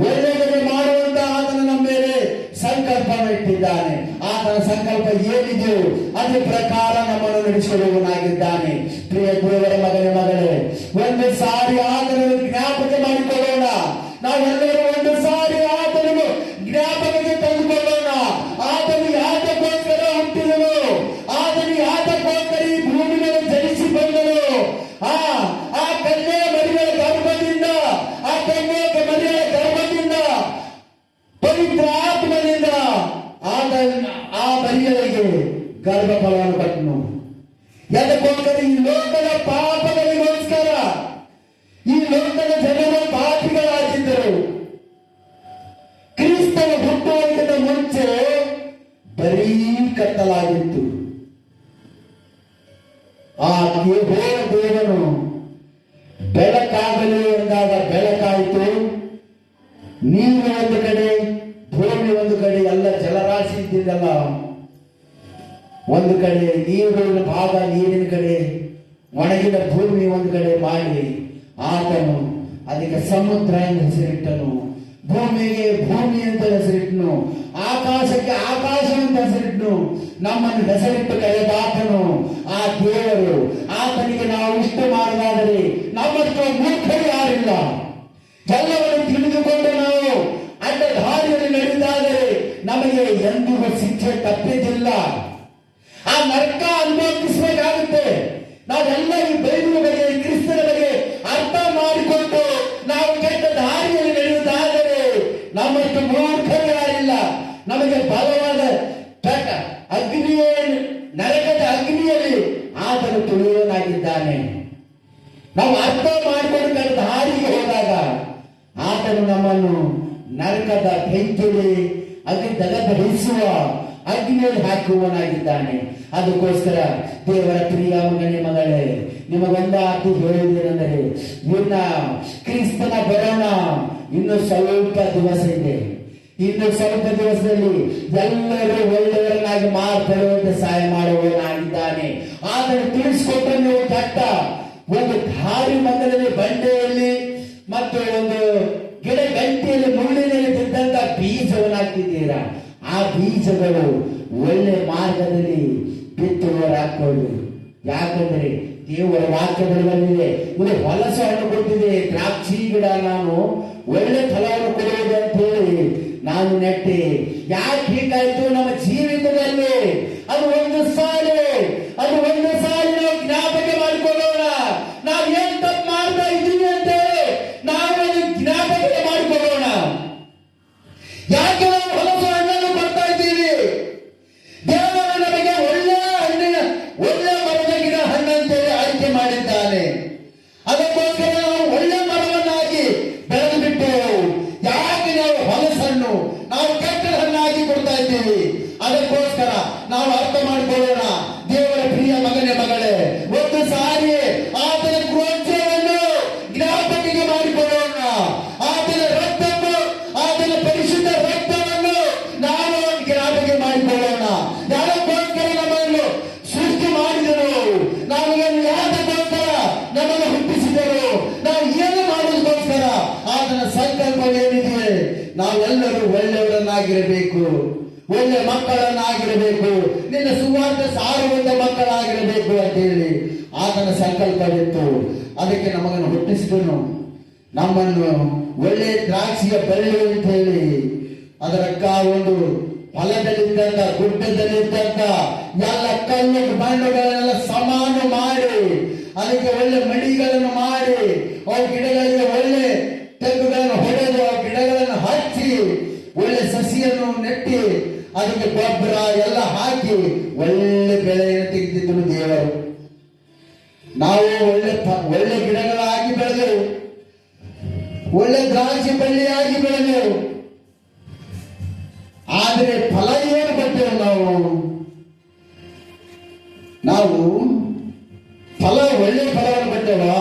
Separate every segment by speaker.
Speaker 1: ಒಳ್ಳೆಯದನ್ನು ಮಾಡುವಂತ ಆತನ ನಮ್ಮ ಮೇಲೆ ಸಂಕಲ್ಪ ಇಟ್ಟಿದ್ದಾನೆ. ಆತನ ಸಂಕಲ್ಪ ಏನಿದೆಯೋ ಅದ್ರ ಪ್ರಕಾರ ನಮ್ಮನ್ನು ನಡೆಸಿಕೊಳ್ಳುವನಾಗಿದ್ದಾನೆ ಪ್ರಿಯ ದೇವರ ಮಗನೇ ಮಗಳೇ, ಒಂದು ಸಾರಿ ಆತನನ್ನು ಜ್ಞಾಪಕ ಮಾಡಿಕೊಳ್ಳೋಣ. ನಾವೆಲ್ಲರೂ ಒಂದು ಸಾರಿ ಎದಕ್ಕೋಸ್ಕರ ಈ ಲೋಕದ ಪಾಪಗಳಿಗೋಸ್ಕರ, ಈ ಲೋಕದ ಜನರ ಪಾಪಿಗಳಾಗಿದ್ದರು. ಕ್ರಿಸ್ತನ ಹುಟ್ಟುವಂತದ ಮುಂಚೆ ಬರೀ ಕತ್ತಲಾಗಿತ್ತು. ಆ ದೇವ ದೇವನು ಬೆಳಕಾಗಲಿ ಎಂದಾಗ ಬೆಳಕಾಯಿತು. ನೀರು ಒಂದು ಕಡೆ, ಭೂಮಿ ಒಂದು ಕಡೆ, ಎಲ್ಲ ಜಲರಾಶಿ ಇದ್ದಿದ್ದಲ್ಲ. ಒಂದು ಕಡೆ ನೀರುಗಳ ಭಾಗ ನೀರಿನ ಕಡೆ, ಒಣಗಿದ ಭೂಮಿ ಒಂದು ಕಡೆ ಮಾಡಿ ಆತನು ಅದಕ್ಕೆ ಸಮುದ್ರ ಎಂದು ಹೆಸರಿಟ್ಟನು. ಭೂಮಿಗೆ ಭೂಮಿ ಅಂತ ಹೆಸರಿಟ್ಟನು. ಆಕಾಶಕ್ಕೆ ಆಕಾಶ ಅಂತ ಹೆಸರಿಟ್ಟನು. ನಮ್ಮನ್ನು ಹೆಸರಿಟ್ಟು ಕರೆದಾತನು. ಆ ದೇವರು ಆತನಿಗೆ ನಾವು ಇಷ್ಟ ಮಾಡಲಾದರೆ ನಮ್ಮಷ್ಟು ಮೂರ್ಖರು ಯಾರಿಲ್ಲ. ಎಲ್ಲವನ್ನು ತಿಳಿದುಕೊಂಡು ನಾವು ಅಡ್ಡ ದಾರಿಯಲ್ಲಿ ನಡೆದಾದರೆ ನಮಗೆ ಎಂದಿಗೂ ಶಿಕ್ಷೆ ತಪ್ಪಿದ್ದಿಲ್ಲ. ಆ ನರಕ ಅನುಭವಿಸಬೇಕಾಗುತ್ತೆ. ನಾವೆಲ್ಲ ಈ ಬೈಬಲ್ ಬಗ್ಗೆ ಕ್ರಿಸ್ತನ ಬಗ್ಗೆ ಅರ್ಥ ಮಾಡಿಕೊಂಡು ನಾವು ಕೆಟ್ಟ ದಾರಿಯಲ್ಲಿ ನಡೆಯುವುದಾದರೆ ನಮ್ಮಷ್ಟು ಮೂರ್ಖರು ಯಾರಿಲ್ಲ ನಮಗೆ ಬಲವಾದ ಕೆಟ್ಟ ಅಗ್ನಿಯ ನರಕದ ಅಗ್ನಿಯಲ್ಲಿ ಆತನು ತುಳಿಯೋನಾಗಿದ್ದಾನೆ. ನಾವು ಅರ್ಥ ಮಾಡಿಕೊಂಡು ಕೆಟ್ಟ ದಾರಿಗೆ ಹೋದಾಗ ಆತನು ನಮ್ಮನ್ನು ನರಕದ ಬೆಂಕಿಲಿ ಅಗ್ನಿ ದಗದಹಿಸುವ ಅಗ್ನಿಯಲ್ಲಿ ಹಾಕುವನಾಗಿದ್ದಾನೆ ಅದಕ್ಕೋಸ್ಕರ ದೇವರ ಪ್ರಿಯ ಮಗನೇ ಮಗಳೇ, ನಿಮಗೊಂದ ಅದು ಹೇಳಿದ್ರೆ ಇನ್ನ ಕ್ರಿಸ್ತನ ಬರೋಣ ಇನ್ನು ಸ್ವಲ್ಪ ದಿವಸ ಇದೆ. ಇನ್ನು ಸ್ವಲ್ಪ ದಿವಸದಲ್ಲಿ ಎಲ್ಲರೂ ಒಳ್ಳೆಯವರನ್ನಾಗಿ ಮಾತಾಡುವಂತೆ ಸಹಾಯ ಮಾಡುವವನಾಗಿದ್ದಾನೆ. ಆದರೆ ತಿಳಿಸ್ಕೊಟ್ಟ ನೀವು ದಟ್ಟ ಒಂದು ದಾರಿ ಮಧ್ಯದಲ್ಲಿ ಬಂಡೆಯಲ್ಲಿ ಮತ್ತು ಒಂದು ಗಿಡ ಗಂಟೆಯಲ್ಲಿ ಮುಳ್ಳಿನಲ್ಲಿ ಬಿದ್ದಂತ ಬೀಜವನ್ನಾಗ್ತಿದ್ದೀರಾ? ಆ ಬೀಜಗಳು ಒಳ್ಳೆ ಮಾರ್ಗದಲ್ಲಿ ಬಿತ್ತುವವರಾಕೊಳ್ಳಿ ಯಾಕಂದ್ರೆ ದೇವರ ವಾಕ್ಯದಲ್ಲಿ ಬಂದಿದೆ ಇದು ಹೊಲಸ ಹಣ್ಣು ಕೊಟ್ಟಿದೆ, ದ್ರಾಕ್ಷಿ ಗಿಡ ನಾನು ಒಳ್ಳೆ ಫಲವನ್ನು ಕೊಡುವುದು ಅಂತ ಹೇಳಿ ನಾನು ನೆಟ್ಟೆ. ಯಾಕೆ ಹೀಗಾಯ್ತು? ನಮ್ಮ ಜೀವಿತದಲ್ಲಿ ಅದು ಒಂದು ಸಾಲೆ, ಅದು ಒಂದು ಸಾಲಿನ ಜ್ಞಾಪಕ ಮಕ್ಕಳನ್ನಾಗಿರಬೇಕು ನಿನ್ನ ಸುವಾರ್ಥ ಸಾರುವಂತ ಮಕ್ಕಳಾಗಿರಬೇಕು ಅಂತ ಹೇಳಿ ಆತನ ಸಂಕಲ್ಪವಿತ್ತು. ಅದಕ್ಕೆ ನಮಗನ್ನು ಹುಟ್ಟಿಸಿದನು. ನಮ್ಮನ್ನು ಒಳ್ಳೆ ದ್ರಾಕ್ಷಿಯ ಬಳ್ಳಿ ಅಂತ ಹೇಳಿ ಅದರ ಒಂದು ಹೊಲದಲ್ಲಿದ್ದಂತ, ಗುಡ್ಡದಲ್ಲಿದ್ದಂತ ಎಲ್ಲ ಕಲ್ಲು ಬಣ್ಣಗಳನ್ನೆಲ್ಲ ಸಮಾನ ಮಾಡಿ, ಅದಕ್ಕೆ ಒಳ್ಳೆ ಮಡಿಗಳನ್ನು ಮಾಡಿ ಅವ್ರ ಗಿಡಗಳಿಗೆ ಒಳ್ಳೆ ತೆಗ್ಗುಗಳನ್ನು ಹೊಡೆದು ಆ ಗಿಡಗಳನ್ನು ಹಚ್ಚಿ, ಒಳ್ಳೆ ಸಸಿಯನ್ನು ನೆಟ್ಟಿ ಅದಕ್ಕೆ ಗೊಬ್ಬರ ಎಲ್ಲ ಹಾಕಿ ಒಳ್ಳೆ ಬೆಳೆಯನ್ನು ತೆಗೆದಿದ್ದನು ದೇವರು. ನಾವು ಒಳ್ಳೆ ಒಳ್ಳೆ ಗಿಡಗಳಾಗಿ ಬೆಳೆದೆವು. ಒಳ್ಳೆ ದ್ರಾಕ್ಷಿ ಬಳ್ಳಿಯಾಗಿ ಬೆಳೆದೆವು. ಆದರೆ ಫಲ ಏನು ಕೊಟ್ಟೆವು ನಾವು? ನಾವು ಫಲ, ಒಳ್ಳೆ ಫಲವನ್ನು ಕೊಟ್ಟೆವಾ?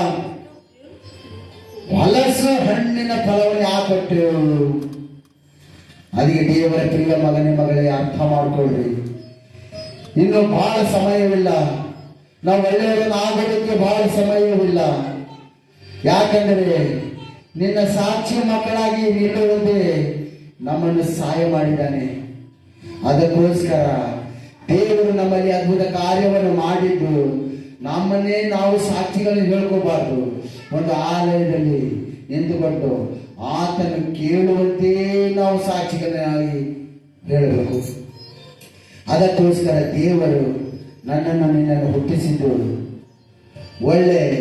Speaker 1: ಹಲಸು ಹಣ್ಣಿನ ಫಲವನ್ನು ಯಾಕೆ ಕೊಟ್ಟೆವು? ಅದಕ್ಕೆ ದೇವರ ಪ್ರಿಯ ಮಗನೇ ಮಗಳೇ, ಅರ್ಥ ಮಾಡ್ಕೊಳ್ರಿ. ಇನ್ನು ಬಹಳ ಸಮಯವಿಲ್ಲ. ನಾವು ಒಳ್ಳೆಯವರನ್ನು ಆಗೋದಕ್ಕೆ ಬಹಳ ಸಮಯವಿಲ್ಲ. ಯಾಕಂದರೆ ನಿನ್ನ ಸಾಕ್ಷಿ ಮಕ್ಕಳಾಗಿ ನಿಲ್ಲುವಂತೆ ನಮ್ಮನ್ನು ಸಹಾಯ ಮಾಡಿದ್ದಾನೆ. ಅದಕ್ಕೋಸ್ಕರ ದೇವರು ನಮ್ಮಲ್ಲಿ ಅದ್ಭುತ ಕಾರ್ಯವನ್ನು ಮಾಡಿದ್ದು, ನಮ್ಮನ್ನೇ ನಾವು ಸಾಕ್ಷಿಗಳನ್ನು ಹೇಳ್ಕೋಬಾರ್ದು. ಒಂದು ಆಲಯದಲ್ಲಿ ನಿಂತುಕೊಂಡು ಆತನು ಕೇಳುವಂತೆ ನಾವು ಸಾಕ್ಷಿಗಳಾಗಿ ಹೇಳಬೇಕು. ಅದಕ್ಕೋಸ್ಕರ ದೇವರು ನನ್ನನ್ನು ನಿನ್ನನ್ನು ಹುಟ್ಟಿಸಿದ್ದು. ಒಳ್ಳೆ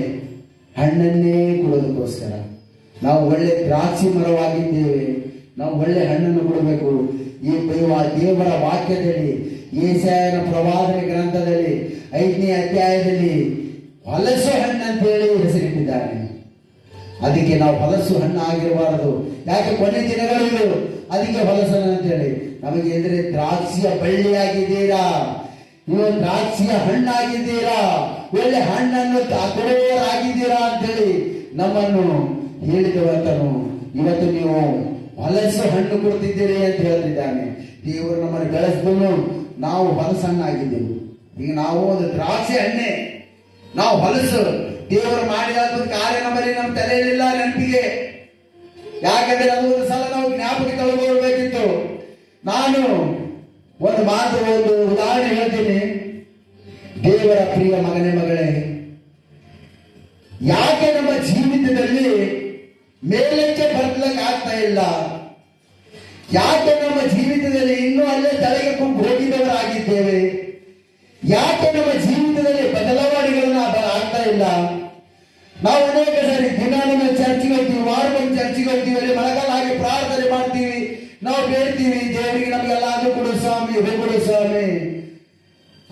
Speaker 1: ಹಣ್ಣನ್ನೇ ಕೊಡೋದಕ್ಕೋಸ್ಕರ. ನಾವು ಒಳ್ಳೆ ದ್ರಾಕ್ಷಿ ಮರವಾಗಿದ್ದೇವೆ. ನಾವು ಒಳ್ಳೆ ಹಣ್ಣನ್ನು ಕೊಡಬೇಕು. ಈ ದೇವ, ದೇವರ ವಾಕ್ಯದಲ್ಲಿ, ಏಸಾಯನ ಪ್ರವಾದನೆ ಗ್ರಂಥದಲ್ಲಿ ಐದನೇ ಅಧ್ಯಾಯದಲ್ಲಿ ಹೊಲಸು ಹಣ್ಣಂತೇಳಿ ಹೆಸರಿಟ್ಟಿದ್ದಾರೆ ಅದಕ್ಕೆ ನಾವು ಹೊಲಸು ಹಣ್ಣು ಆಗಿರಬಾರದು ಯಾಕೆ ಕೊನೆ ದಿನಗಳಿದು? ಅದಕ್ಕೆ ಹೊಲಸನ ಅಂತೇಳಿ. ನಮಗೆ ಅಂದ್ರೆ ದ್ರಾಕ್ಷಿಯ ಬಳ್ಳಿಯಾಗಿದ್ದೀರಾ? ನೀವು ದ್ರಾಕ್ಷಿಯ ಹಣ್ಣಾಗಿದ್ದೀರಾ? ಒಳ್ಳೆ ಹಣ್ಣನ್ನು ಕೊಡುವವರಾಗಿದ್ದೀರಾ ಅಂತೇಳಿ ನಮ್ಮನ್ನು ಹೇಳಿದವಂತನು ಇವತ್ತು ನೀವು ಹೊಲಸು ಹಣ್ಣು ಕೊಡ್ತಿದ್ದೀರಿ ಅಂತ ಹೇಳ್ತಿದ್ದಾನೆ. ದೇವರು ನಮ್ಮನ್ನು ಬೆಳೆಸಿದನು. ನಾವು ಹೊಲಸಣ್ಣಾಗಿದ್ದೇವೆ. ಈಗ ನಾವು ಒಂದು ದ್ರಾಕ್ಷಿ ಹಣ್ಣೆ. ನಾವು ಹೊಲಸು ದೇವರು ಮಾಡಿದ ಕಾರ್ಯ ನಮ್ಮಲ್ಲಿ ನಮ್ಮ ತಲೆಯಲ್ಲಿಲ್ಲ ನೆನಪಿಗೆ ಯಾಕಂದ್ರೆ ಅದು ಒಂದು ಸಲ ನಾವು ಜ್ಞಾಪಕ ತಗೊಳ್ಬೇಕಿತ್ತು ನಾನು ಒಂದು ಮಾತು ಒಂದು ಉದಾಹರಣೆ ಹೇಳ್ತೀನಿ. ದೇವರ ಪ್ರಿಯ ಮಗನೇ ಮಗಳೇ, ಯಾಕೆ ನಮ್ಮ ಜೀವಿತದಲ್ಲಿ ಮೇಲಕ್ಕೆ ಬರ್ಲಕ್ಕೆ ಆಗ್ತಾ ಇಲ್ಲ? ಯಾಕೆ ನಮ್ಮ ಜೀವಿತದಲ್ಲಿ ಇನ್ನೂ ಅಲ್ಲೇ ತಲೆಗೆ ಕುಗ್ಗಿ ಹೋಗಿದ್ದವರಾಗಿದ್ದೇವೆ ಯಾಕೆ ನಮ್ಮ ಜೀವಿತದಲ್ಲಿ ಬದಲಾವಣೆಗಳನ್ನ ಆಗ್ತಾ ಇಲ್ಲ? ನಾವು ಅನೇಕ ಸಾರಿ ದಿನ ಚರ್ಚಿಗೆ ಹೋಗ್ತೀವಿ ವಾರದಲ್ಲಿ ಚರ್ಚಿಗೆ ಹೋಗ್ತೀವಿ ಅಲ್ಲಿ ಮಳೆಗಾಲ ಹಾಗೆ ಪ್ರಾರ್ಥನೆ ಮಾಡ್ತೀವಿ. ನಾವು ಬೇಡ್ತೀವಿ ದೇವರಿಗೆ ನಮಗೆಲ್ಲ ಅದು ಕೊಡು ಸ್ವಾಮಿ ಇದು ಸ್ವಾಮಿ.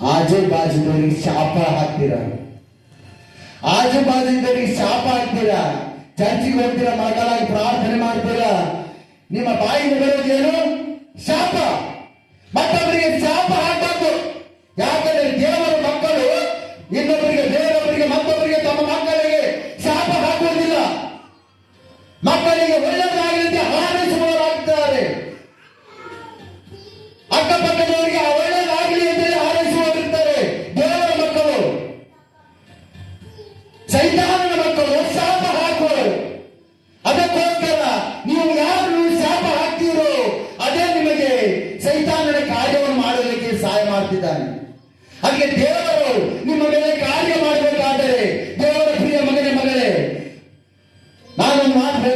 Speaker 1: ಆಜು ಬಾಜುದವರಿಗೆ ಶಾಪ ಹಾಕ್ತೀರಾ? ಆಜು ಬಾಜುದವರಿಗೆ ಶಾಪ ಹಾಕ್ತೀರಾ? ಚರ್ಚಿಗೆ ಹೋಗ್ತೀರಾ, ಮಳೆಗಾಲ ಪ್ರಾರ್ಥನೆ ಮಾಡ್ತೀರಾ? ನಿಮ್ಮ ಬಾಯಿಗೆ ಬರೋದೇನು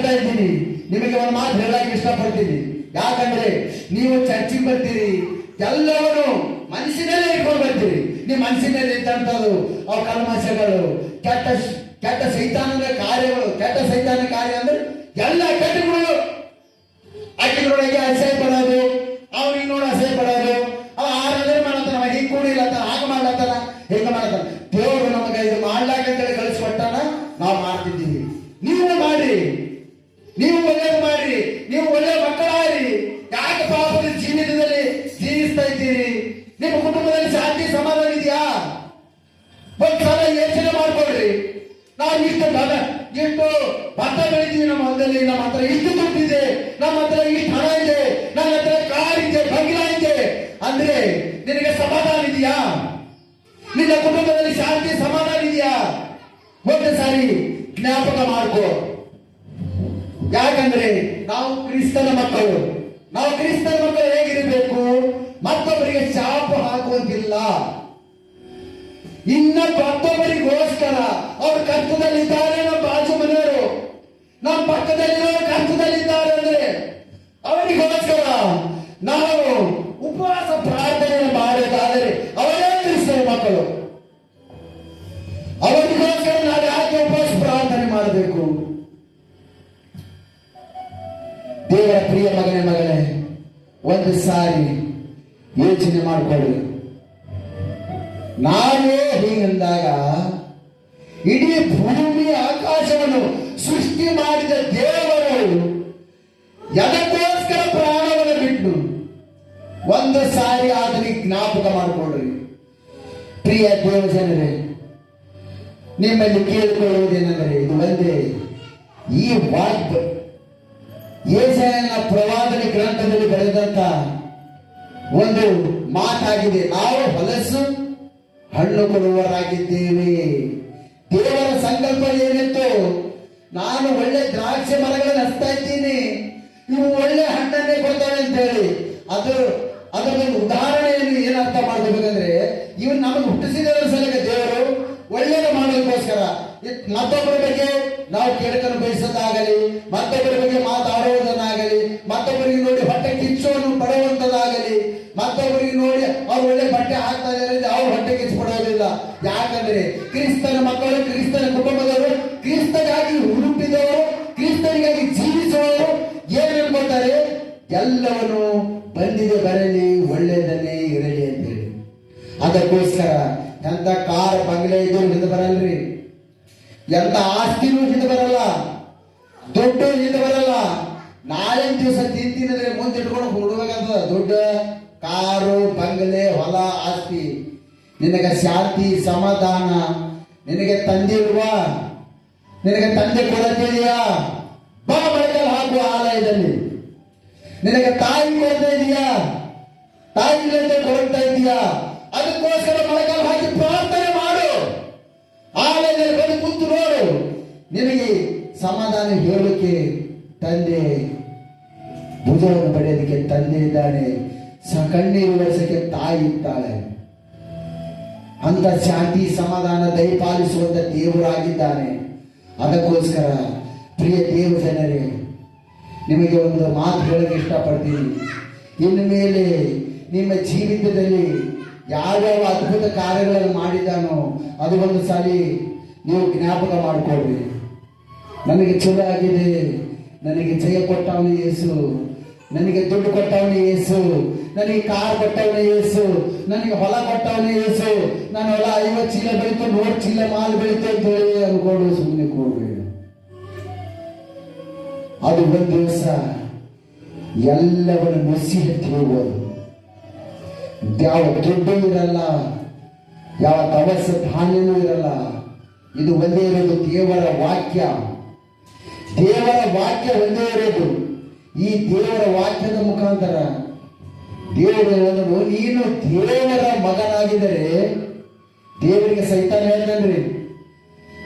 Speaker 1: ಹೇಳ್ತಾ ಇದ್ದೀನಿ. ನಿಮಗೆ ಒಂದು ಮಾತು ಹೇಳಕ್ಕೆ ಇಷ್ಟಪಡ್ತೀನಿ. ಯಾಕಂದ್ರೆ ನೀವು ಚರ್ಚಿಗೆ ಬರ್ತೀರಿ. ಎಲ್ಲವನ್ನು ಮನಸ್ಸಿನಲ್ಲೇ ಇಟ್ಕೊಂಡು ಬರ್ತೀರಿ. ನಿಮ್ಮ ಮನಸ್ಸಿನಲ್ಲಿ ಇದ್ದಂಥದ್ದು ಅವ್ರ ಕಲ್ಮಶಗಳು, ಕೆಟ್ಟ ಕೆಟ್ಟ ಸೈತಾನದ ಕಾರ್ಯಗಳು, ಕೆಟ್ಟ ಸೈತಾನ ಕಾರ್ಯ ಅಂದ್ರೆ ಎಲ್ಲ ಕೆಟ್ಟಗಳು ಅಕ್ಕಿಗಳೊಳಗೆ ಅಸಹ್ಯ ಪಡೋದು ನಾವು ಇಷ್ಟು ಧನ ಇಷ್ಟು ಭತ್ತ ಬೆಳಿತೀವಿ ನಮ್ಮ ಹೊಲದಲ್ಲಿ, ನಮ್ಮ ಹತ್ರ ಇಷ್ಟು ದುಡ್ಡಿದೆ, ನಮ್ಮ ಹತ್ರ ಇಷ್ಟು ಹಣ ಇದೆ, ನನ್ನ ಹತ್ರ ಕಾರ್ ಇದೆ, ಬಂಗ್ಲಾ ಇದೆ. ಅಂದ್ರೆ ನಿನಗೆ ಸಮಾಧಾನ ಇದೆಯಾ? ನಿನ್ನ ಕುಟುಂಬದಲ್ಲಿ ಶಾಂತಿ, ಸಮಾಧಾನ ಇದೆಯಾ? ಒಂದು ಸಾರಿ ಜ್ಞಾಪಕ ಮಾಡ್ಕೋ. ಯಾಕಂದ್ರೆ ನಾವು ಕ್ರಿಸ್ತನ ಮಕ್ಕಳು. ನಾವು ಕ್ರಿಸ್ತನ ಮಕ್ಕಳು ಹೇಗಿರಬೇಕು? ಮತ್ತೊಬ್ಬರಿಗೆ ಶಾಪ ಹಾಕುವಂತಿಲ್ಲ. ಇನ್ನ ಮತ್ತೊಬ್ಬರಿಗೋಸ್ಕರ ಅವ್ರ ಕರ್ತದಲ್ಲಿದ್ದಾರೆ ನಮ್ಮ ಬಾಜು ಮನೆಯವರು. ನಮ್ಮ ಪಕ್ಕದಲ್ಲಿರೋರು ಕರ್ತದಲ್ಲಿದ್ದಾರೆ ಅಂದ್ರೆ ಅವರಿಗೋಸ್ಕರ ನಾವು ಉಪವಾಸ ಪ್ರಾರ್ಥನೆಯನ್ನು ಮಾಡಬೇಕಾದರೆ ಅವರೇ ಕ್ರಿಸ್ತನ ಮಕ್ಕಳು. ಅವರಿಗೋಸ್ಕರ ನಾವು ಯಾಕೆ ಉಪವಾಸ ಪ್ರಾರ್ಥನೆ ಮಾಡಬೇಕು? ದೇವರ ಪ್ರಿಯ ಮಗನೇ, ಮಗಳೇ, ಒಂದು ಸಾರಿ ಯೋಚನೆ ಮಾಡಿಕೊಳ್ಳಿ. ನಾವೇ ಹೀಗಂದಾಗ ಇಡೀ ಭೂಮಿ ಆಕಾಶವನ್ನು ಸೃಷ್ಟಿ ಮಾಡಿದ ದೇವರು ಎದಕ್ಕೋಸ್ಕರ ಪ್ರಾಣವನ್ನು ಬಿಟ್ಟು ಒಂದು ಸಾರಿ ಆದ್ರೆ ಜ್ಞಾಪಕ ಮಾಡಿಕೊಳ್ಳ್ರಿ ಪ್ರಿಯ ದೇವಜನರೇ, ನಿಮ್ಮಲ್ಲಿ ಕೇಳಿಕೊಳ್ಳುವುದೇನೆಂದರೆ ಇದು ಒಂದೇ, ಈ ವಾಕ್ ಏಸನ ಪ್ರವಾದನೆ ಗ್ರಂಥದಲ್ಲಿ ಬರೆದಂತ ಒಂದು ಮಾತಾಗಿದೆ, ನಾವು ಹೊಲಸು ಹಣ್ಣು ಕೊಡುವರಾಗಿದ್ದೀವಿ ದೇವರ ಸಂಕಲ್ಪ ಏನಿತ್ತು? ನಾನು ಒಳ್ಳೆ ದ್ರಾಕ್ಷಿ ಮರಗಳನ್ನು ಹಚ್ತಾ ಇದ್ದೀನಿ. ಇವು ಒಳ್ಳೆ ಹಣ್ಣನ್ನೇ ಕೊಡ್ತವೆ ಅಂತ ಹೇಳಿ ಅದು ಅದರ ಒಂದು ಉದಾಹರಣೆಯನ್ನು ಏನರ್ಥ ಮಾಡಬೇಕಂದ್ರೆ ಇವ್ ನಮಗೆ ಹುಟ್ಟಿಸಿದ ಸಲಕ ದೇವರು ಒಳ್ಳೆಯದು ಮಾಡೋದಕ್ಕೋಸ್ಕರ. ಮತ್ತೊಬ್ಬರ ಬಗ್ಗೆ ನಾವು ಕೆಡಕನ್ನು ಬಯಸೋದಾಗಲಿ, ಮತ್ತೊಬ್ಬರ ಬಗ್ಗೆ ಮಾತಾಡುವುದನ್ನಾಗಲಿ ಮತ್ತೊಬ್ಬರಿಗೆ ನೋಡಿ ಬಟ್ಟೆ ಕಿಚ್ಚೋನು ಪಡೆಯುವಂತದಾಗಲಿ ಮತ್ತೊಬ್ಬರಿಗೆ ನೋಡಿ ಅವ್ರು ಒಳ್ಳೆ ಬಟ್ಟೆ ಹಾಕ್ತಾ ಇದ್ದಾರೆ, ಅವ್ರು ಯಾಕಂದ್ರೆ ಕ್ರಿಸ್ತನ ಮಕ್ಕಳು ಕ್ರಿಸ್ತನ ಕುಟುಂಬದವರು ಕ್ರಿಸ್ತನಾಗಿ ಹುಡುಕಿದವರು ಕ್ರಿಸ್ತನಿಗಾಗಿ ಜೀವಿಸುವವರು. ಏನ್ ಅನ್ಕೋತಾರೆ ಎಲ್ಲವನ್ನು ಬಂದಿದೆ ಬರಲಿ ಒಳ್ಳೆಯದನ್ನೇ ಇರಲಿ ಅಂತ ಹೇಳಿ. ಅದಕ್ಕೋಸ್ಕರ ಎಂತ ಕಾರ್ ಬಂಗ್ಲೆ ಇದು ಹಿಂದ ಬರಲ್ರಿ? ಎಂತ ಆಸ್ತಿನೂ ಹಿಂದ ಬರಲ್ಲ, ದುಡ್ಡು ಹಿಂದ ಬರಲ್ಲ. ನಾಲ್ಕು ದಿವಸ ತಿಂತಿದ್ರೆ ಮುಂದೆ ಇಟ್ಕೊಂಡು ಹುಡುಗಂತ ದುಡ್ಡು, ಕಾರು, ಬಂಗಲೆ, ಹೊಲ, ಆಸ್ತಿ. ನಿನಗೆ ಶಾಂತಿ, ಸಮಾಧಾನ, ನಿನಗೆ ತಂದಿಲ್ವಾ ನಿನಗೆ ತಂದೆ ಕೊರತೆಯಾ ಬಾ ಬೆಳಕಲ್ಲಿ ಹಾಕುವ ಆಲಯದಲ್ಲಿ. ನಿನಗೆ ತಾಯಿ ಕೊರತೆ ಇದೆಯಾ? ತಾಯಿ ಕೊರತೆ ಇದೆಯಾ? ಅದಕ್ಕೋಸ್ಕರ ಮೊಳಕಾಲು ಹಾಕಿ ಪ್ರಾರ್ಥನೆ ಮಾಡು. ಆಲಯದಲ್ಲಿ ಬಂದು ಕೂತು ನೋಡು. ನಿನಗೆ ಸಮಾಧಾನ ಹೇಳಲಿಕ್ಕೆ ತಂದೆ, ಭುಜವನ್ನು ಪಡೆಯೋದಕ್ಕೆ ತಂದೆ ಇದ್ದಾನೆ. ಸಕಣ್ಣೀರು ಕಣ್ಣೀರು ವರ್ಷಕ್ಕೆ ತಾಯಿ ಇದ್ದಾಳೆ. ಅಂತ ಶಾಂತಿ ಸಮಾಧಾನ ದಯಪಾಲಿಸುವಂತ ದೇವರಾಗಿದ್ದಾನೆ. ಅದಕ್ಕೋಸ್ಕರ ಪ್ರಿಯ ದೇವ ಜನರೇ, ನಿಮಗೆ ಒಂದು ಮಾತು ಹೇಳಕ್ಕೆ ಇಷ್ಟಪಡ್ತೀನಿ. ಇನ್ನು ಮೇಲೆ ನಿಮ್ಮ ಜೀವಿತದಲ್ಲಿ ಯಾವ್ಯಾವ ಅದ್ಭುತ ಕಾರ್ಯಗಳನ್ನು ಮಾಡಿದ್ದಾನೋ ಅದು ಒಂದು ಸಾರಿ ನೀವು ಜ್ಞಾಪಕ ಮಾಡಿಕೊಡ್ರಿ ನನಗೆ ಚಲೋ ಆಗಿದೆ. ನನಗೆ ಜಯ ಕೊಟ್ಟವನು ಯೇಸು. ನನಗೆ ದುಡ್ಡು ಕೊಟ್ಟವನೇ ಯೇಸು. ನನಗೆ ಕಾರ್ ಕೊಟ್ಟವನೇ ಯೇಸು. ನನಗೆ ಹೊಲ ಕೊಟ್ಟವನೇ ಯೇಸು. ನಾನು ಹೊಲ ಐವತ್ತು ಚೀಲ ಬೆಳೀತು ನೂರು ಚೀಲ ಮಾಲ್ ಬೆಳೀತು ಅಂತ ಹೇಳಿ ಅನ್ಕೊಂಡು ಸುಮ್ಮನೆ ಕೊಡ್ಬೇಡ ಅದು ಒಂದು ದಿವಸ ಎಲ್ಲವನ್ನು ಮುಸಿ ಎತ್ತಿ ಹೋಗೋದು. ಯಾವ ದುಡ್ಡು ಇರಲ್ಲ, ಯಾವ ದವಸ ಧಾನ್ಯನೂ ಇರಲ್ಲ. ಇದು ಒಂದೇ ಇರೋದು ದೇವರ ವಾಕ್ಯ. ದೇವರ ವಾಕ್ಯ ಒಂದೇ ಇರೋದು. ಈ ದೇವರ ವಾಕ್ಯದ ಮುಖಾಂತರ ದೇವರು ಹೇಳಿದನು ನೀನು ದೇವರ ಮಗನಾಗಿದ್ದರೆ ದೇವರಿಗೆ ಸೈತಾನ ಹೇಳ್ತಂದ್ರಿ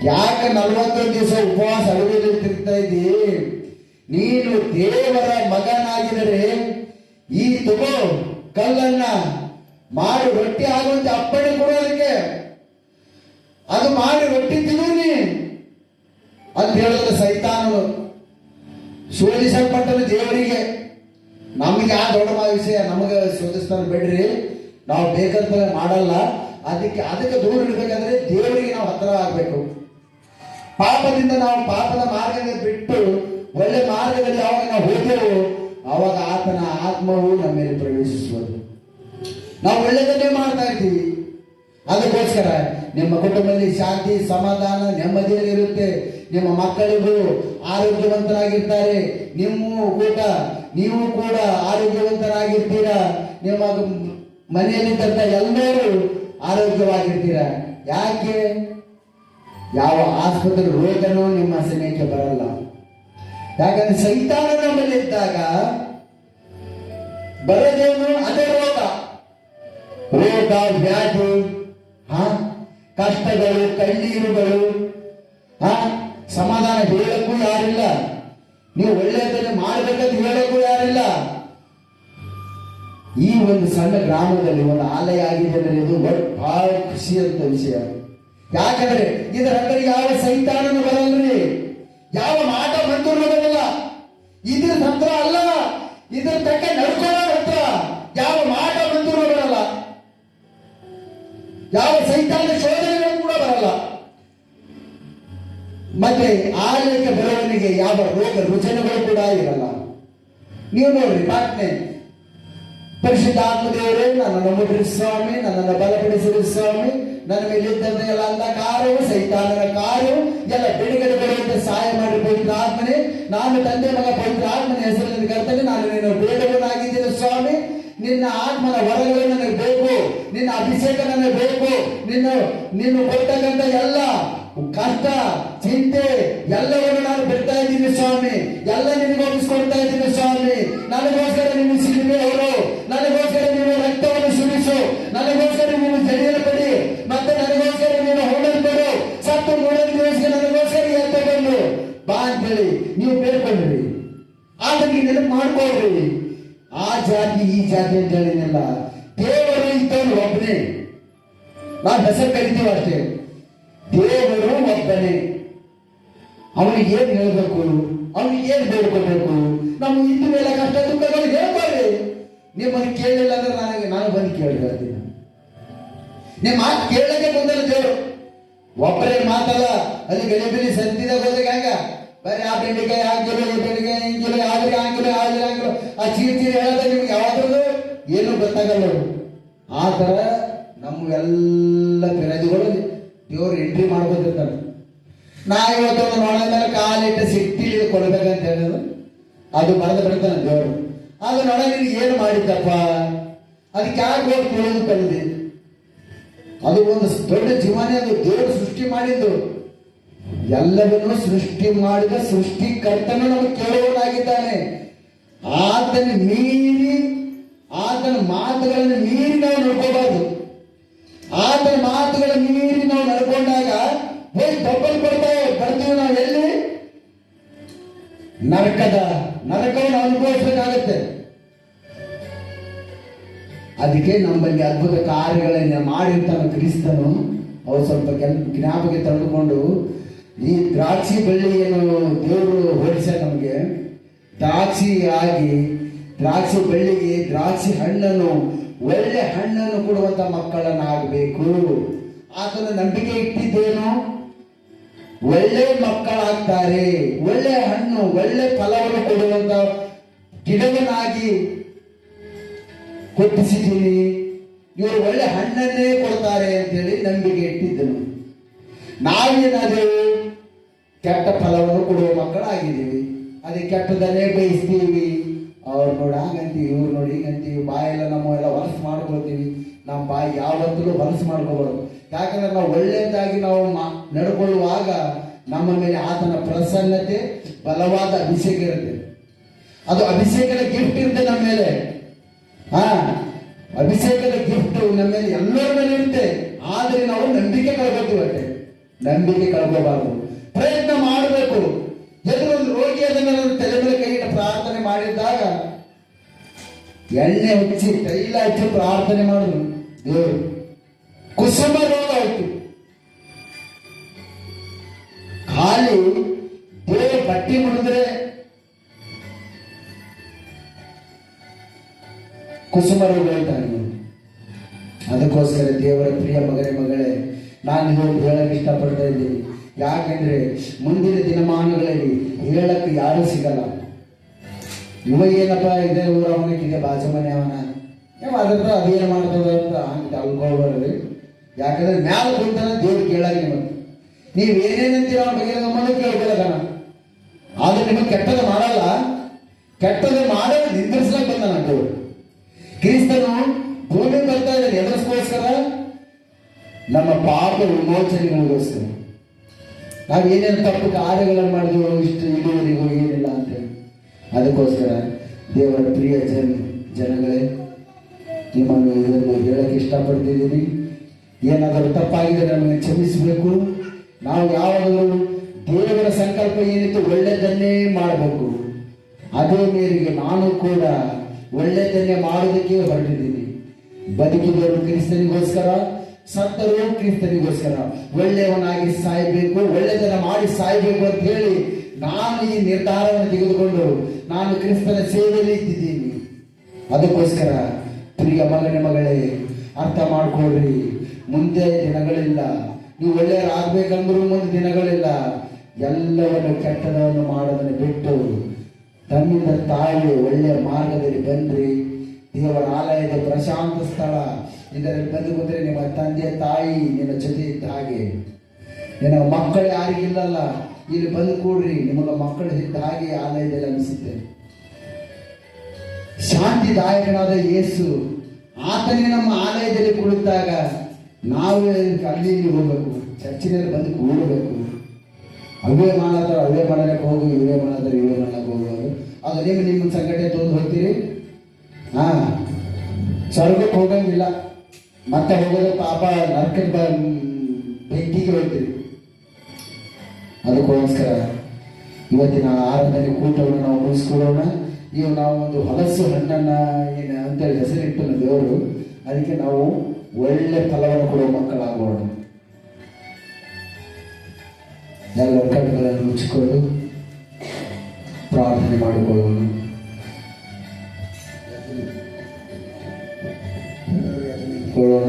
Speaker 1: ಯಾಕೆ ನಲವತ್ತೊಂದು ದಿವಸ ಉಪವಾಸ ಅಡವಿಯಲ್ಲಿ ತಿರ್ತಾ ಇದ್ದಿ? ನೀನು ದೇವರ ಮಗನಾಗಿದರೆ ಈ ತಗೋ, ಕಲ್ಲನ್ನ ಮಾಡಿ, ರೊಟ್ಟಿ ಆಗುವಂತೆ ಅಪ್ಪಣೆ ಕೊಡೋದಕ್ಕೆ ಅದು ಮಾಡಿ ರೊಟ್ಟಿ ತಿನ್ನಿ ಅಂತ ಹೇಳಿದ್ರೆ ಸೈತಾನನು ಶೋಧಿಸಲ್ಪಟ್ಟನು ದೇವರಿಗೆ. ನಮಗೆ ಆ ದೊಡ್ಡ ವಿಷಯ ನಮಗೆ ಶೋಧಿಸ್ತಾರೆ ಬಿಡ್ರಿ. ನಾವು ಬೇಕಂತ ಮಾಡಲ್ಲ. ಅದಕ್ಕೆ ಅದಕ್ಕೆ ದೂರ ಇಡಬೇಕಂದ್ರೆ ದೇವರಿಗೆ ನಾವು ಹತ್ರ ಆಗ್ಬೇಕು ಪಾಪದಿಂದ ನಾವು ಪಾಪದ ಮಾರ್ಗದಿಂದ ಬಿಟ್ಟು ಒಳ್ಳೆ ಮಾರ್ಗದಲ್ಲಿ ಯಾವಾಗ ನಾವು ಹೋದೆವು ಅವಾಗ ಆತನ ಆತ್ಮವು ನಮ್ಮ ಮೇಲೆ ಪ್ರವೇಶಿಸುವುದು. ನಾವು ಒಳ್ಳೆದನ್ನೇ ಮಾಡ್ತಾ ಇದ್ದೀವಿ. ಅದಕ್ಕೋಸ್ಕರ ನಿಮ್ಮ ಕುಟುಂಬದಲ್ಲಿ ಶಾಂತಿ, ಸಮಾಧಾನ ನೆಮ್ಮದಿಯಲ್ಲಿರುತ್ತೆ ನಿಮ್ಮ ಮಕ್ಕಳಿಗೂ ಆರೋಗ್ಯವಂತರಾಗಿರ್ತಾರೆ. ನಿಮ್ಮ ಕೂಡ, ನೀವು ಕೂಡ ಆರೋಗ್ಯವಂತರಾಗಿರ್ತೀರಾ. ನಿಮ್ಮ ಮನೆಯಲ್ಲಿದ್ದಂಥ ಎಲ್ಲರೂ ಆರೋಗ್ಯವಾಗಿರ್ತೀರಾ. ಯಾಕೆ? ಯಾವ ಆಸ್ಪತ್ರೆ ರೋಗನೂ ನಿಮ್ಮ ಸಮಯಕ್ಕೆ ಬರಲ್ಲ. ಯಾಕಂದ್ರೆ ಸೈತಾನ ಮೇಲೆ ಇದ್ದಾಗ ಬರದೇನು ಅದೇ ರೋಗ. ರೋಗ, ವ್ಯಾಧಿ ಕಷ್ಟಗಳು, ಕಣ್ಣೀರುಗಳು, ಹ ಸಮಾಧಾನ ಹೇಳಕ್ಕೂ ಯಾರಿಲ್ಲ. ನೀವು ಒಳ್ಳೆಯದನ್ನು ಮಾಡಬೇಕಂತ ಹೇಳಕ್ಕೂ ಯಾರಿಲ್ಲ. ಈ ಒಂದು ಸಣ್ಣ ಗ್ರಾಮದಲ್ಲಿ ಒಂದು ಆಲಯ ಆಗಿದೆ ಅನ್ನೋದು ಬಹಳ ಖುಷಿಯಂತ ವಿಷಯ. ಯಾಕಂದ್ರೆ ಇದರ ಹತ್ರ ಯಾವ ಸೈತಾನನು ಬರಲ್ರಿ. ಯಾವ ಮಾಟ ಮಂತ್ರನು ಬರಲ್ಲ. ಇದ್ರ ಹತ್ರ ಅಲ್ಲ. ಇದ್ರ ತಕ್ಕ ನಡ್ಕೊಳ್ಳೋ ಹತ್ರ ಯಾವ ಮಾಟ ಮಂತ್ರನು ಬರಲ್ಲ. ಯಾವ ಸೈತಾನ ಶೋಧನೆಗಳು ಕೂಡ ಬರಲ್ಲ. ಮತ್ತೆ ಆರೋಗ್ಯ ಬೆಳವಣಿಗೆ ಯಾವ ರೋಗ ರುಚನೆಗಳು ಕೂಡ ಇರಲ್ಲ. ನೀವು ನೋಡ್ರಿ, ಪಾಟ್ನೆ. ಪರಿಶುದ್ಧ ಆತ್ಮದೇವರೇ, ನನ್ನನ್ನು ಮುಟ್ರಿ ಸ್ವಾಮಿ, ನನ್ನನ್ನು ಬಲಪಡಿಸಿರಿ ಸ್ವಾಮಿ, ನನ್ನ ಮೇಲೆ ಇದ್ದಂತ ಎಲ್ಲ ಅಂಧಕಾರವು, ಸೈತಾನನ ಕಾರು, ಎಲ್ಲ ಬಿಡುಗಡೆ ಬರುವಂತೆ ಸಹಾಯ ಮಾಡಿ ಪವಿತ್ರ ಆತ್ಮನೆ. ನಾನು ತಂದೆ ಮಗ ಪವಿತ್ರ ಆತ್ಮನ ಹೆಸರಿನಲ್ಲಿ ಕರ್ತನೆ, ನಾನು ನೀನು ಬೇಡವನಾಗಿದ್ದೇನೆ ಸ್ವಾಮಿ. ನಿನ್ನ ಆತ್ಮನ ವರಗಳು ನನಗೆ ಬೇಕು, ನಿನ್ನ ಅಭಿಷೇಕ ನನಗೆ ಬೇಕು. ನಿನ್ನ ನೀನು ಕೊಟ್ಟಂತ ಎಲ್ಲ ಕಷ್ಟ ಚಿಂತೆ ಎಲ್ಲವನ್ನು ನಾನು ಬಿಡ್ತಾ ಇದ್ದೀನಿ ಸ್ವಾಮಿ. ಎಲ್ಲ ನಿನಗೆ ಬಂದಲ್ಲ ದೇವರು ಒಬ್ಬರೇ ಮಾತಲ್ಲ, ಅಲ್ಲಿ ಗಡಿಬಿಡಿ ಸಂತಿದಾಗ ಹೋದಾಗ ಹಂಗ? ಬರೀ ಆ ಬೆಂಡೆಕಾಯಿ ಹಾಕಿಲ್ಲ ಈ ಬೆಂಡೆಕಾಯಿ ಹಿಂಗಿಲ್ಲ ಆದ್ರೆ ಹಾಕಿಲ್ಲ ಆದ್ರೆ ಹಾಕಿಲ್ಲ ಆ ಚೀರ್ ಚೀರ್ ಹೇಳೋದ ನಿಮ್ಗೆ ಯಾವ್ದ್ರದ್ದು? ಏನು ಗೊತ್ತಾಗಲ್ಲ. ಆ ತರ ನಮ್ಮ ಎಲ್ಲ ಪ್ರಜೆಗಳು ದೇವ್ರು ಎಂಟ್ರಿ ಮಾಡ್ಬೋದಿರ್ತಾರೆ ನಾ ಇವತ್ತು ನೋಡ ಮೇಲೆ ಕಾಲಿಟ್ಟು ಸಿಟ್ಟಿಲಿ ಕೊಡ್ಬೇಕಂತ ಹೇಳಿದ್ರು. ಅದು ಮರೆದು ಬಿಡ್ತಾನೆ ದೇವರು. ಅದು ನೋಡ ನೀನು ಏನು ಮಾಡಿದ್ದಪ್ಪ? ಅದಕ್ಕೆ ಯಾಕೆ ಹೋಗಿ ತಿಳಿದು ಕಲಿದೆ ಅದು ಒಂದು ದೊಡ್ಡ ಜೀವನೇ ಅದು ದೇವರು ಸೃಷ್ಟಿ ಮಾಡಿದ್ದು. ಎಲ್ಲವನ್ನೂ ಸೃಷ್ಟಿ ಮಾಡಿದ ಸೃಷ್ಟಿಕರ್ತನು ನಮಗೆ ಕೇಳುವನಾಗಿದ್ದಾನೆ ಆತನ ಮೀರಿ, ಆತನ ಮಾತುಗಳನ್ನು ಮೀರಿ ನಾವು ನಡ್ಕೋಬಾರ್ದು. ಆತನ ಮಾತುಗಳನ್ನು ಮೀರಿ ನಾವು ನಡ್ಕೊಂಡಾಗ ಹೇಗೆ ಡಬ್ಬಲ್ ಕೊಡ್ತೇವೆ, ಬರ್ತೀವಿ ನಾವು ಎಲ್ಲಿ? ನರಕದ, ನರಕವನ್ನು ಅನುಭವಿಸಬೇಕಾಗತ್ತೆ ಅದಕ್ಕೆ ನಮ್ಮಲ್ಲಿ ಅದ್ಭುತ ಕಾರ್ಯಗಳನ್ನ ಮಾಡಿರ್ತಾನೆ ಕ್ರಿಸ್ತನು ಅವ್ರು ಸ್ವಲ್ಪ ಜ್ಞಾಪಕ ತಂದುಕೊಂಡು ಈ ದ್ರಾಕ್ಷಿ ಬಳ್ಳಿಯನ್ನು ದೇವರು ಹೋಲಿಸ ನಮಗೆ. ದ್ರಾಕ್ಷಿ ಆಗಿ ದ್ರಾಕ್ಷಿ ಬಳ್ಳಿಗೆ ದ್ರಾಕ್ಷಿ ಹಣ್ಣನ್ನು, ಒಳ್ಳೆ ಹಣ್ಣನ್ನು ಕೊಡುವಂತ ಮಕ್ಕಳನ್ನಾಗಬೇಕು. ಆತನ ನಂಬಿಕೆ ಇಟ್ಟಿದ್ದೇನು? ಒಳ್ಳೆ ಮಕ್ಕಳಾಗ್ತಾರೆ. ಒಳ್ಳೆ ಹಣ್ಣು, ಒಳ್ಳೆ ಫಲವನ್ನು ಕೊಡುವಂತ ಗಿಡವನ್ನಾಗಿ ಕೊಟ್ಟಿಸಿದ್ದೀನಿ. ಇವರು ಒಳ್ಳೆ ಹಣ್ಣನ್ನೇ ಕೊಡ್ತಾರೆ ಅಂತೇಳಿ ನಂಬಿಕೆ ಇಟ್ಟಿದ್ದನು. ನಾವೇನಾದರೂ ಕೆಟ್ಟ ಫಲವನ್ನು ಕೊಡುವ ಮಕ್ಕಳಾಗಿದ್ದೀವಿ. ಅದೇ ಕೆಟ್ಟದನ್ನೇ ಬಯಸ್ತೀವಿ. ಅವ್ರು ನೋಡಿ ಹಾಗಂತೀವಿ, ಇವ್ರು ನೋಡಿ ಹೀಗಂತೀವಿ, ಬಾಯೆಲ್ಲ ನಮ್ಮ ಎಲ್ಲ ಹೊಲಸು ಮಾಡ್ಕೊಳ್ತೀವಿ. ನಮ್ಮ ಬಾಯಿ ಯಾವತ್ತೂ ಹೊಲಸು ಮಾಡ್ಕೋಬಾರ್ದು ಯಾಕಂದ್ರೆ ನಾವು ಒಳ್ಳೆಯದಾಗಿ ನಾವು ನಡ್ಕೊಳ್ಳುವಾಗ ನಮ್ಮ ಮೇಲೆ ಆತನ ಪ್ರಸನ್ನತೆ, ಬಲವಾದ ಅಭಿಷೇಕ ಇರುತ್ತೆ. ಅದು ಅಭಿಷೇಕದ ಗಿಫ್ಟ್ ಇರುತ್ತೆ ನಮ್ಮ ಮೇಲೆ. ಹಾ, ಅಭಿಷೇಕದ ಗಿಫ್ಟ್ ನಮ್ಮ ಎಲ್ಲರ ಮೇಲೆ ಇರುತ್ತೆ. ಆದ್ರೆ ನಾವು ನಂಬಿಕೆ ಕಳ್ಕೊತೀವಿ ಅಷ್ಟೇ. ನಂಬಿಕೆ ಕಳ್ಕೋಬಾರದು. ಪ್ರಯತ್ನ ಮಾಡಬೇಕು. ಎದುರೊಂದು ರೋಗಿ ಅದನ್ನ ತಲೆ ಮೇಲೆ ಕೈ ಇಟ್ಟು ಪ್ರಾರ್ಥನೆ ಮಾಡಿದ್ದಾಗ ಎಣ್ಣೆ ಹಚ್ಚಿ ತೈಲ ಹಚ್ಚಿ ಪ್ರಾರ್ಥನೆ ಮಾಡಿದ್ರು. ದೇವರು, ಕುಸುಮ ರೋಗ ಆಯ್ತು. ಖಾಲಿ ದೇವ್ರ ಬಟ್ಟಿ ಮುಡಿದ್ರೆ ಕುಸುಮ ರೋಗ ಇವ್ನು. ಅದಕ್ಕೋಸ್ಕರ ದೇವರ ಪ್ರಿಯ ಮಗನೇ ಮಗಳೇ, ನಾನು ಇವತ್ತು ಹೇಳಕ್ ಇಷ್ಟಪಡ್ತಾ ಇದ್ದೀನಿ. ಯಾಕೆಂದ್ರೆ ಮುಂದಿನ ದಿನಮಾನಗಳಲ್ಲಿ ಹೇಳಕ್ಕೆ ಯಾರು ಸಿಗಲ್ಲ. ಇವ ಏನಪ್ಪ ಇದೇ ಊರ ಅವನಿಗೆ ಇದೆ ಬಾಜು ಮನೆ ಅವನ ಅದ್ರ ಅದೇನು ಅಂತ ಅಂತ ಅನ್ಕೊಳ್ಬಾರ್ದು ಯಾಕಂದ್ರೆ ಮ್ಯಾಲ ಕುಂತನ ದೇವ್ರು ಕೇಳಲ್ಲ ನೀವು ಏನೇನಂತೀರ ಅವನ ಬಗ್ಗೆ ನಮ್ಮನ್ನು ಕೇಳ್ಕೊಳ್ಳೋದನ ಆದ್ರೆ ನಿಮಗೆ ಕೆಟ್ಟದ ಮಾಡಲ್ಲ. ಕೆಟ್ಟದ ಮಾಡೋದು ನಿಂದಿರ್ಸ್ಲಕ್ ಬಂದ ಕ್ರಿಸ್ತನು ಭೂಮಿ ಬರ್ತಾ ಇದ್ದಾನೆ ಎದರ್ಸ್ಕೋಸ್ಕರ ನಮ್ಮ ಪಾಪ ವಿಮೋಚನೆಗೋಸ್ಕರ ನಾವು ಏನೇನು ತಪ್ಪು ಕಾರ್ಯಗಳನ್ನು ಮಾಡಿದ್ವು, ಇಷ್ಟು ಇಳುವರಿಗೂ ಏನಿಲ್ಲ ಅಂತೇಳಿ ಅದಕ್ಕೋಸ್ಕರ ದೇವರ ಪ್ರಿಯ ಜನ, ಜನಗಳೇ, ನಿಮ್ಮನ್ನು ಇದನ್ನು ಹೇಳಕ್ಕೆ ಇಷ್ಟಪಡ್ತಿದ್ದೀನಿ. ಏನಾದರೂ ತಪ್ಪಾಗಿದೆ ನಮಗೆ ಕ್ಷಮಿಸಬೇಕು. ನಾವು ಯಾವಾಗಲೂ ದೇವರ ಸಂಕಲ್ಪ ಏನಿತ್ತು ಒಳ್ಳೆಯದನ್ನೇ ಮಾಡಬೇಕು. ಅದೇ ಮೇರೆಗೆ ನಾನು ಕೂಡ ಒಳ್ಳೆಯದನ್ನೇ ಮಾಡೋದಕ್ಕೆ ಹೊರಟಿದ್ದೀನಿ. ಬದುಕಿದವರು ಕ್ರಿಸ್ತನಿಗೋಸ್ಕರ ಸತ್ತರು ಕ್ರಿಸ್ತನಿಗೋಸ್ಕರ. ಒಳ್ಳೆಯವನಾಗಿ ಸಾಯಬೇಕು ಒಳ್ಳೆಯದನ್ನ ಮಾಡಿ ಸಾಯಬೇಕು ಅಂತ ಹೇಳಿ ನಾನು ಈ ನಿರ್ಧಾರವನ್ನು ತೆಗೆದುಕೊಂಡು ನಾನು ಕ್ರಿಸ್ತನ ಸೇವೆಯಲ್ಲಿ ಇದ್ದಿದ್ದೀನಿ. ಅದಕ್ಕೋಸ್ಕರ ಪ್ರಿಯ ಮಗನ ಮಗಳೇ, ಅರ್ಥ ಮಾಡ್ಕೊಳ್ರಿ. ಮುಂದೆ ದಿನಗಳಿಲ್ಲ. ನೀವು ಒಳ್ಳೆಯವರಾಗಬೇಕಂದ್ರೂ ಮುಂದೆ ದಿನಗಳಿಲ್ಲ. ಎಲ್ಲವನ್ನು ಕೆಟ್ಟದನ್ನು ಮಾಡೋದನ್ನು ಬಿಟ್ಟು ತನ್ನಿಂದ ತಾಯಿ ಒಳ್ಳೆಯ ಮಾರ್ಗದಲ್ಲಿ ಬನ್ನಿರಿ ದೇವರ ಆಲಯದ ಪ್ರಶಾಂತ ಸ್ಥಳ. ಇದರಲ್ಲಿ ಬಂದು ಕೂತ್ರೆ ನಿಮ್ಮ ತಂದೆ ತಾಯಿ ನಿನ್ನ ಜೊತೆ ಇದ್ದ ಹಾಗೆ. ನಿನ್ನ ಮಕ್ಕಳು ಯಾರಿಗಿಲ್ಲಲ್ಲ ಇಲ್ಲಿ ಬಂದು ಕೂಡ್ರಿ. ನಿಮಗೆ ಮಕ್ಕಳು ಇದ್ದ ಹಾಗೆ ಆಲಯದಲ್ಲಿ ಅನಿಸುತ್ತೆ. ಶಾಂತಿದಾಯಕನಾದ ಯೇಸು ಆತನೇ ನಮ್ಮ ಆಲಯದಲ್ಲಿ ಕುಳಿತಾಗ ನಾವು ಅಲ್ಲಿ ಹೋಗ್ಬೇಕು. ಚರ್ಚಿನಲ್ಲಿ ಬಂದು ಕೂಡಬೇಕು. ಅವೇ ಮಾಡತ್ತಾರ ಅವೇ ಮಾಡಲಿಕ್ಕೆ ಹೋಗು ಇವೇ ಮಾಡತ್ತಾರ ಇವೇ ಮಾಡಕ್ಕೆ ಹೋಗು ಅದು ನಿಮ್ಮ ನಿಮ್ಮ ಸಂಘಟನೆ ತೊಗೊಂಡು ಹೋಗ್ತೀರಿ? ಹಾ. ಸ್ವರ್ಗಕ್ಕೆ ಹೋಗಂಗಿಲ್ಲ. ಮತ್ತೆ ಹೋಗೋದು ಪಾಪ ನರಕದ ಬೆಂಕಿಗೆ ಹೋಗ್ತೀರಿ. ಅದಕ್ಕೋಸ್ಕರ ಇವತ್ತಿನ ಆರಂಭದಲ್ಲಿ ಕೂಟವನ್ನು ನಾವು ಮುಗಿಸ್ಕೊಳ್ಳೋಣ. ಇವು ನಾವು ಒಂದು ಹಲಸು ಹಣ್ಣನ್ನ ಏನು ಅಂತೇಳಿ ಹೆಸರಿಟ್ಟು ದೇವರು. ಅದಕ್ಕೆ ನಾವು ಒಳ್ಳೆ ಫಲವನ್ನು ಕೊಡುವ ಮಕ್ಕಳಾಗೋಣ. ಎಲ್ಲ ಕಣ್ಣುಗಳನ್ನು ಮುಚ್ಚಿಕೊಂಡು ಪ್ರಾರ್ಥನೆ ಮಾಡಿಕೊಳ್ಳೋಣ ಕೊಳ್ಳೋಣ